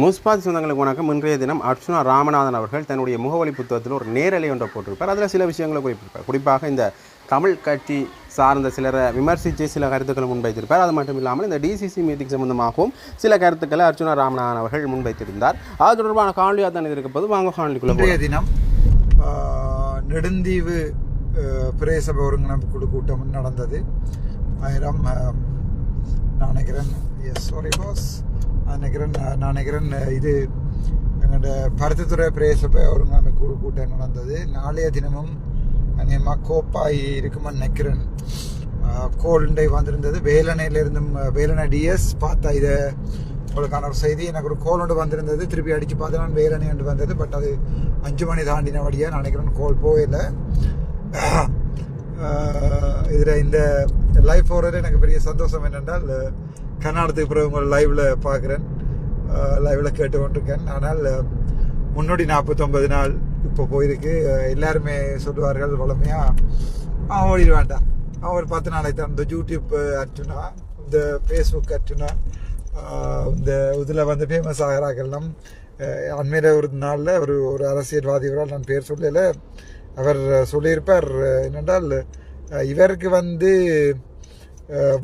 முஸ்பாத் சொந்தங்களுக்கு வணக்கம். இன்றைய தினம் அர்ச்சுனா ராமநாதன் அவர்கள் தன்னுடைய முகவலி புத்தகத்தில் ஒரு நேரலை ஒன்றை போட்டிருப்பார். அதில் சில விஷயங்களை குறிப்பிட்டிருப்பார். குறிப்பாக இந்த தமிழ் கட்சி சார்ந்த சிலரை விமர்சித்து சில கருத்துக்களை முன்வைத்திருப்பார். அது மட்டும் இல்லாமல் இந்த டிசிசி மீட்டிங் சம்பந்தமாகவும் சில கருத்துக்களை அர்ச்சுனா ராமநாதன் அவர்கள் முன்வைத்திருந்தார். அது தொடர்பான காணொலியாக தான் இருக்க போது வாங்க காணொலிக்குள்ளே தினம் நெடுந்தீவு ஆ, பிரதேசபை ஒருங்கிணைப்பு குழு கூட்டம் நடந்தது. ஆயிரம் நான் நினைக்கிறேன். எஸ் சாரி பாஸ் நான் நினைக்கிறேன் நான் நினைக்கிறேன் இது எங்களோட பருத்தித்துறை பிரதேசபை ஒருங்கிணைப்பு குழு கூட்டம் நடந்தது. நாளைய தினமும் அநேகமாக கோப்பாய் இருக்குமா நினைக்கிறேன். கோல்டை வந்திருந்தது. வேலனையிலிருந்தும் வேலனை டிஎஸ் பார்த்தா இதை உங்களுக்கான ஒரு செய்தி. எனக்கு ஒரு கோல் ஒன்று வந்திருந்தது. திருப்பி அடித்து பார்த்து நான் வேலனை என்று வந்தது. பட் அது அஞ்சு மணி தாண்டின வழியாக நினைக்கிறேன் கோல் போகல. இதில் இந்த லைஃப் போகிறது எனக்கு பெரிய சந்தோஷம் என்னென்றால் கர்நாடகத்துக்கு பிறகு உங்களை லைவில் பார்க்குறேன். லைவில் கேட்டு கொண்டிருக்கேன். ஆனால் முன்னோடி நாற்பத்தொம்பது நாள் இப்போ போயிருக்கு. எல்லாருமே சொல்லுவார்கள் வளமையாக அவன் ஓடிட வேண்டாம். அவன் ஒரு பத்து நாளை தான். இந்த யூடியூப் அர்ச்சுனா இந்த ஃபேஸ்புக் அர்ச்சுனா இந்த இதில் வந்து ஃபேமஸ் ஆகிறார்கள்லாம் அண்மையில் ஒரு நாளில் ஒரு ஒரு அரசியல்வாதியவரால் நான் பேர் சொல்லல. அவர் சொல்லியிருப்பார் என்னென்றால் இவருக்கு வந்து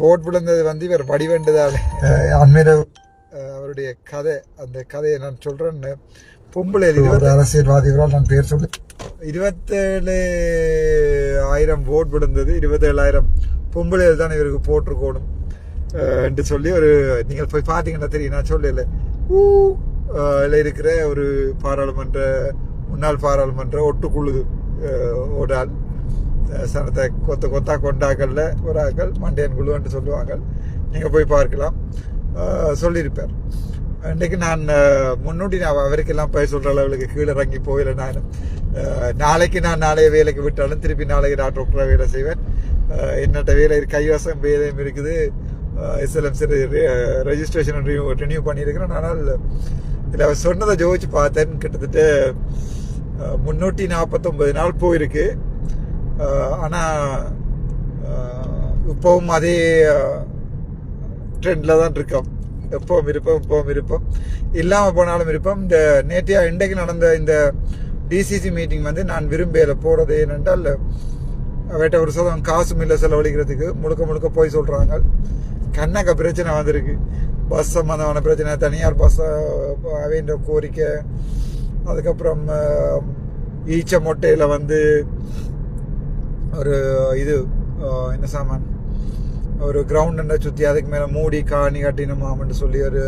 ஓட் விழுந்தது வந்து இவர் வடிவேண்டதால் அண்மையில் அவருடைய கதை அந்த கதையை நான் சொல்கிறேன் பொம்பளை ஒரு அரசியல்வாதி ஒரு ஆள் நான் பேர் சொல்லி இருபத்தேழு ஆயிரம் ஓட் விழுந்தது இருபத்தேழாயிரம் பொம்பளையில் தான் இவருக்கு போட்டிருக்கணும் என்று சொல்லி ஒரு நீங்கள் போய் பார்த்தீங்கன்னா தெரியும் நான் சொல்லல. ஊ இதுல இருக்கிற ஒரு பாராளுமன்ற முன்னாள் பாராளுமன்ற ஒட்டுக்குழு அஹ் ஒரு ஆள் சனத்தை கொத்த கொத்தா கொண்டாக்கல்ல ஒரு ஆக்கள் மண்டையன் குழுன்னு சொல்லுவாங்க நீங்கள் போய் பார்க்கலாம். சொல்லியிருப்பார். இன்றைக்கு நான் முன்னோடி நான் அவருக்கெல்லாம் போய் சொல்கிற அளவுக்கு கீழே இறங்கி போயில நான். நாளைக்கு நான் நாளைய வேலைக்கு விட்டாலும் திருப்பி நாளைக்கு நான் டாக்டராக வேலை செய்வேன். என்னட்ட வேலை கைவசம் வேலையும் இருக்குது. எஸ்எல்எம்சி ரெஜிஸ்ட்ரேஷன் ரினியூ பண்ணியிருக்கிறேன். ஆனால் இதில் அவர் சொன்னதை ஜோதிச்சு பார்த்தேன். கிட்டத்தட்ட முன்னூற்றி நாற்பத்தொம்பது நாள் போயிருக்கு. ஆனால் இப்போவும் அதே ட்ரெண்டில் தான் இருக்கோம். எப்பவும் இருப்போம் இப்போவும் இருப்போம். இல்லாமல் போனாலும் இருப்போம். இந்த நேற்றையா இன்றைக்கு நடந்த இந்த டிசிசி மீட்டிங் வந்து நான் விரும்பல போகிறது ஏனென்றால் வேட்ட ஒரு சதம் காசும் இல்லை செலவழிக்கிறதுக்கு முழுக்க முழுக்க போய் சொல்கிறாங்க கண்ணக்க பிரச்சனை வந்திருக்கு. பஸ் சம்மந்தமான பிரச்சனை தனியார் பஸ்ஸை அவைன்ற கோரிக்கை. அதுக்கப்புறம் ஈச்ச மொட்டையில் வந்து ஒரு இது என்ன சாமான்? ஒரு கிரவுண்டை சுற்றி அதுக்கு மேலே மூடி காணி கட்டினமாமன்னு சொல்லி ஒரு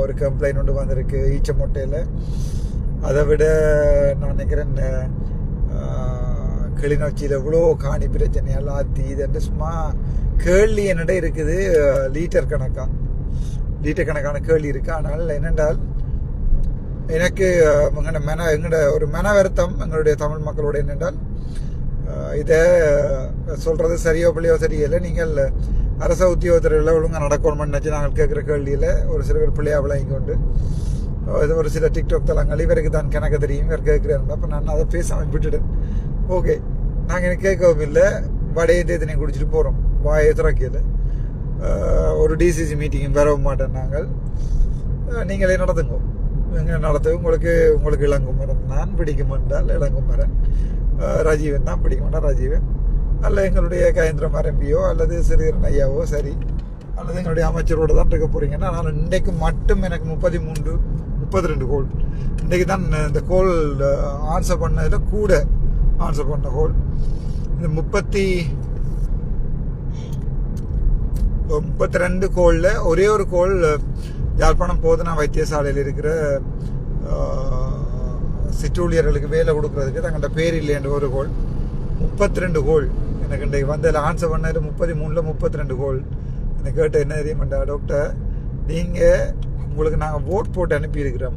ஒரு கம்ப்ளைண்ட் ஒன்று வந்திருக்கு ஈச்ச மொட்டையில். அதை விட நான் நினைக்கிறேன் அஹ், கிளிநொச்சியில் இவ்வளோ காணி பிரச்சனை எல்லாம் ஆத்தி இதுன்ட்டு சும்மா கேள்வி என்னிட இருக்குது லீட்டர் கணக்காக லீட்டர் கணக்கான கேள்வி இருக்கு. ஆனால் என்னென்றால் எனக்கு எங்களோட எங்கட மன எங்கட ஒரு மன வருத்தம் எங்களுடைய தமிழ் மக்களோட என்னென்றால் இதை சொல்கிறது சரியோ பிள்ளையோ சரியில்லை நீங்கள் அரச உத்தியோகத்தர்கள் ஒழுங்காக நடக்கணும்னு நினச்சி நாங்கள் கேட்குற கேள்வியில் ஒரு சில பேர் பிள்ளையா விளங்கி கொண்டு இது ஒரு சில டிக்டாக் தளங்கள் இவருக்கு தான் கணக்கு தெரியும் இவர் கேட்குறாரு அப்போ நான் அதை பேசாமல் விட்டுட்டேன். ஓகே நாங்கள் எனக்கு கேட்கவும் இல்லை. வடையை தேத்தனையும் குடிச்சிட்டு போகிறோம் வாயை திறக்கையில் ஒரு டிசிசி மீட்டிங்கும் வரவும் மாட்டோம் நாங்கள். நீங்களே நடத்துங்க. நீங்கள் நடத்து உங்களுக்கு உங்களுக்கு இளங்கும் மரம். நான் பிடிக்கும் என்றால் இளங்கும் மரம். ரஜீவன் தான் பிடிக்கும்னா என்றால் ரஜீவன்? அல்ல எங்களுடைய கயந்திரமார் எம்பியோ அல்லது சிறுகரன் ஐயாவோ சரி. அல்லது எங்களுடைய அமைச்சரோட தான் இருக்க போகிறீங்கன்னா நான் இன்றைக்கு மட்டும் எனக்கு முப்பத்தி மூன்று முப்பத்தி ரெண்டு கோல். இன்றைக்கு தான் இந்த கோல் ஆன்சர் பண்ணதில் கூட ஆன்சர் பண்ண கோல். இந்த முப்பத்தி முப்பத்தி ரெண்டு கோலில் ஒரே ஒரு கோல் யாழ்ப்பாணம் போதனா வைத்தியசாலையில் இருக்கிற சிற்றூழியர்களுக்கு வேலை கொடுக்கறதுக்கு தங்கள்கிட்ட பேர் இல்லைன்ற ஒரு கோல் முப்பத்தி ரெண்டு கோல் எனக்கு இன்றைக்கு வந்ததில் ஆன்சர் பண்ணது முப்பத்தி மூணில் முப்பத்தி ரெண்டு கோல் என்னை கேட்ட என்ன தெரியுமாண்டா டாக்டர் நீங்கள் உங்களுக்கு நாங்கள் ஓட் போட்டு அனுப்பியிருக்கிறோம்.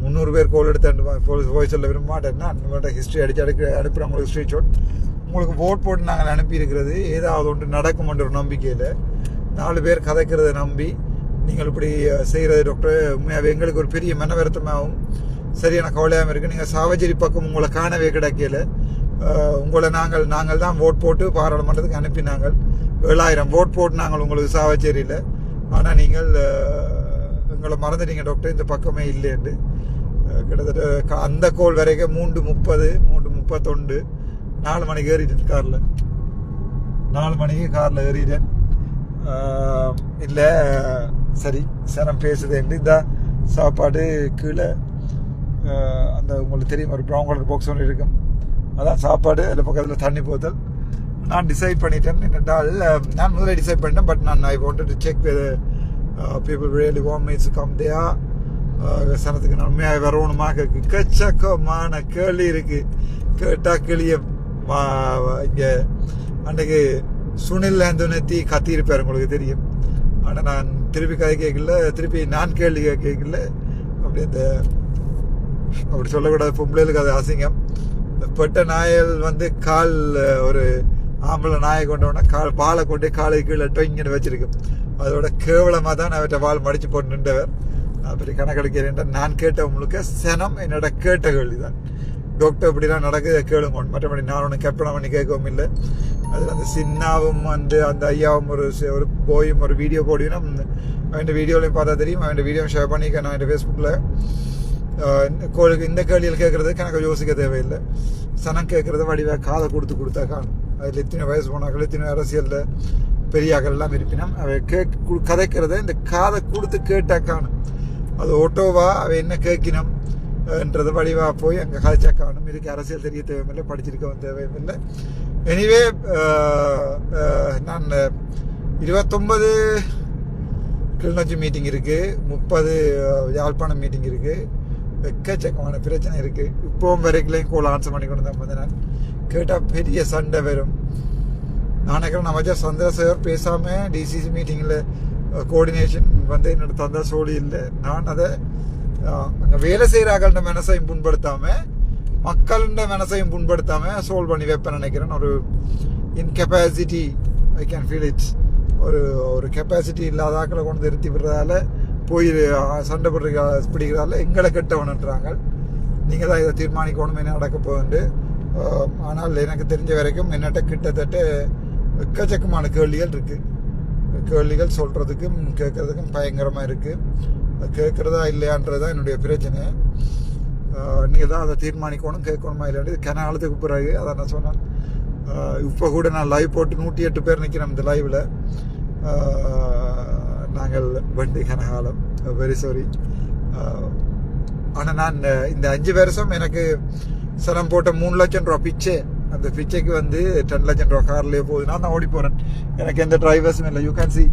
முந்நூறு பேர் கோல் எடுத்து அனுப்ப போய் சொல்ல விரும்ப மாட்டேன்னா உங்கள்கிட்ட ஹிஸ்ட்ரி அடிச்சு அடிக்க அனுப்புகிறோம் உங்களுக்கு ஸ்ட்ரீட் ஷாட் உங்களுக்கு ஓட் போட்டு நாங்கள் அனுப்பியிருக்கிறது ஏதாவது ஒன்று நடக்கும்ன்ற ஒரு நம்பிக்கையில் நாலு பேர் கதைக்கிறத நம்பி நீங்கள் இப்படி செய்கிறது டாக்டர் உண்மையாகவே எங்களுக்கு ஒரு பெரிய மன வருத்தமாகவும் சரியான கவலையாகவும் இருக்குது நீங்கள் சாவஜரி பக்கம் உங்களை காணவே கிடைக்கல. உங்களை நாங்கள் நாங்கள் தான் ஓட் போட்டு பாராளுமன்றத்துக்கு அனுப்பினாங்கள். ஏழாயிரம் ஓட் போட்டு நாங்கள் உங்களுக்கு சாவச்சேரியில் ஆனால் நீங்கள் எங்களை மறந்துட்டீங்க டாக்டர் இந்த பக்கமே இல்லைன்னு கிட்டத்தட்ட அந்த கோல் வரைக்கும் மூன்று முப்பது மூன்று முப்பத்தொண்டு நாலு மணிக்கு ஏறிட்டேன் காரில். நாலு மணிக்கு காரில் ஏறிட்டேன். இல்லை சரி சனம் பேசுதேன்ட்டு இந்த சாப்பாடு கீழே அந்த உங்களுக்கு தெரியும் ஒரு ப்ரௌன் கலர் பாக்ஸ் ஒன்று இருக்கும். அதான் சாப்பாடு அதில் பக்கத்தில் தண்ணி போத்தல். நான் டிசைட் பண்ணிட்டேன். என்னென்றால் நான் முதல்ல டிசைட் பண்ணிட்டேன் பட் நான் I wanted to check people really want miss come there சனத்துக்கு நன்மையாக வரணுமா எக்கச்சக்கமான கேள்வி இருக்குது கேட்டால் கிளிய இங்கே அன்றைக்கு சுனில் ஆந்தோனத்தி கத்தியிருப்பார் உங்களுக்கு தெரியும். ஆனால் நான் திருப்பி கதை கேட்கல திருப்பி நான் கேள்வி கேட்கல. அப்படி அந்த அப்படி சொல்லக்கூடாது. பொம்பளைகளுக்கு அது அசிங்கம். இந்த பெட்ட நாயல் வந்து கால் ஒரு ஆம்பளை நாயை கொண்டோன்னா கால் பாலை கொண்டு காலை கீழே டொங்கின்னு வச்சிருக்கும் அதோட கேவலமாக தான் நான் அவர்கிட்ட வால் மடிச்சு போட்டு நின்றவர். நான் பெரிய கணக்கெடுக்கிறேன் நான் கேட்ட முழுக்க சனம் என்னோட கேட்ட கேள்வி தான் டாக்டர் இப்படிலாம் நடக்குது கேளுங்க. மற்றபடி நான் ஒன்றும் கற்பனை பண்ணி கேட்கவும் இல்லை. அதில் அந்த சின்னாவும் வந்து அந்த ஐயாவும் ஒரு ஒரு போயும் ஒரு வீடியோ போடினா அவன் வீடியோலையும் பார்த்தா தெரியும். அவன் வீடியோ ஷேர் பண்ணிக்க நான் என் ஃபேஸ்புக்கில் இந்த கேள்வியில் கேட்குறது கணக்கு யோசிக்க தேவையில்லை சனம் கேட்குறது வடிவாக காதை கொடுத்து கொடுத்தா காணும் அதில் இத்தனை வயசு போனாக்கள் இத்தனை அரசியலில் பெரியாக்கள் எல்லாம் இருப்பினும் அவை கேட் கு- கதைக்கிறத இந்த காதை கொடுத்து கேட்டா காணும் அது ஓட்டோவா அவை என்ன கேட்கினோம் என்றது வடிவா போய் அங்கே கதைச்சா காணும் இதுக்கு அரசியல் தெரிய தேவையில்லை படிச்சிருக்கவும் தேவையில்லை எனிவே நான் இருபத்தொன்பது கிளிநொச்சி மீட்டிங் இருக்குது முப்பது யாழ்ப்பாணம் மீட்டிங் இருக்குது எக்கச்சக்கமான பிரச்சனை இருக்கு. இப்போவும் வரைக்கும் கோல் ஆன்சர் பண்ணி கொண்டு தான் வந்தேன் கேட்டால் பெரிய சண்டை வரும். நான் நினைக்கிறேன் அமைச்சர் சந்திரசேகர் பேசாம டிசிசி மீட்டிங்கில் கோஆர்டினேஷன் வந்து என்னோட தந்த சோழி இல்லை. நான் அதை அங்கே வேலை செய்கிறார்கள்ட மனசையும் புண்படுத்தாம மக்கள்கிட்ட மனசையும் புண்படுத்தாம சோல்வ் பண்ணி வைப்பேன் நினைக்கிறேன். ஒரு incapacity I can feel it's ஒரு ஒரு கெப்பாசிட்டி இல்லாத ஆக்களை கொண்டு நிறுத்தி விடுறதால போய் சண்டை போடுற பிடிக்கிறதால எங்களை கெட்டவனுன்றாங்க. நீங்கள் தான் இதை தீர்மானிக்கணும் என்ன நடக்க போகுது. ஆனால் எனக்கு தெரிஞ்ச வரைக்கும் என்னட்ட கிட்டத்தட்ட எக்கச்சக்கமான கேள்விகள் இருக்குது கேள்விகள் சொல்கிறதுக்கும் கேட்கறதுக்கும் பயங்கரமாக இருக்குது கேட்குறதா இல்லையான்றது தான் என்னுடைய பிரச்சனை. நீங்கள் தான் அதை தீர்மானிக்கணும் கேட்கணுமா இல்லையா கனாலத்துக்கு பிறகு அதை நான் சொன்னேன். இப்போ கூட நான் லைவ் போட்டு நூற்றி எட்டு பேர் நிற்கிறேன் இந்த லைவில் நாங்கள் வண்டி கனகாலம் வெரி சாரி ஆனால் நான் இந்த அஞ்சு வருஷம் எனக்கு சிரம் போட்ட மூணு லட்சம் ரூபா பிச்சை. அந்த பிச்சைக்கு வந்து டென் லட்சம் ரூபா கார்லேயே போகுதுன்னா நான் ஓடி போகிறேன் எனக்கு எந்த டிரைவர்ஸும் இல்லை. யூ கேன் சி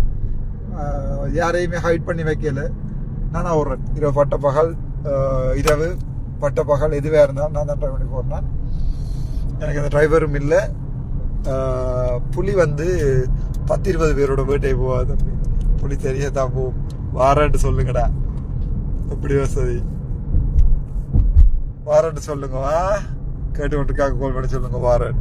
யாரையுமே ஹைட் பண்ணி வைக்கல. நான் ஓடுறேன். இரவு பட்ட பகல் இரவு பட்ட பகல் எதுவாக இருந்தாலும் நான் தான் ட்ரைவ் பண்ணி போடுறேன் எனக்கு அந்த டிரைவரும் இல்லை. புலி வந்து பத்து இருபது பேரோட வீட்டை போகாது தம்பி. புலி தெரியதான் போ. வாரேன்ட்டு சொல்லுங்கடா. எப்படி வசதி வாரேன்ட்டு சொல்லுங்க வா. கேட்டு கொண்டிருக்காக கால் பண்ணி சொல்லுங்க வாரேன்